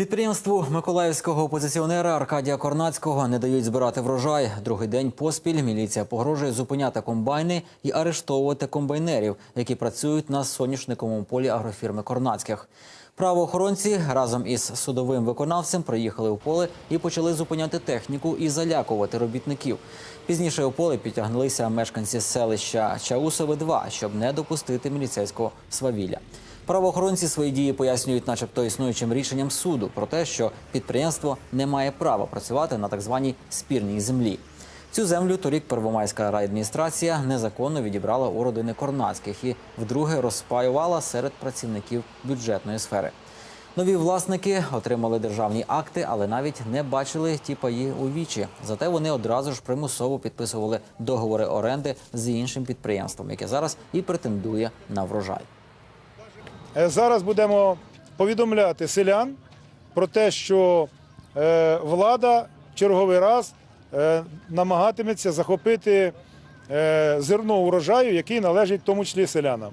Підприємству миколаївського опозиціонера Аркадія Корнацького не дають збирати врожай. Другий день поспіль міліція погрожує зупиняти комбайни і арештовувати комбайнерів, які працюють на соняшниковому полі агрофірми Корнацьких. Правоохоронці разом із судовим виконавцем приїхали у поле і почали зупиняти техніку і залякувати робітників. Пізніше у поле підтягнулися мешканці селища Чаусове 2 щоб не допустити міліцейського свавілля. Правоохоронці свої дії пояснюють, начебто існуючим рішенням суду про те, що підприємство не має права працювати на так званій спірній землі. Цю землю торік Первомайська райадміністрація незаконно відібрала у родини Корнацьких і вдруге розпаювала серед працівників бюджетної сфери. Нові власники отримали державні акти, але навіть не бачили ті паї у вічі. Зате вони одразу ж примусово підписували договори оренди з іншим підприємством, яке зараз і претендує на врожай. Е, Зараз будемо повідомляти селян про те, що е, влада черговий раз е, намагатиметься захопити зерно урожаю, який належить в тому числі селянам.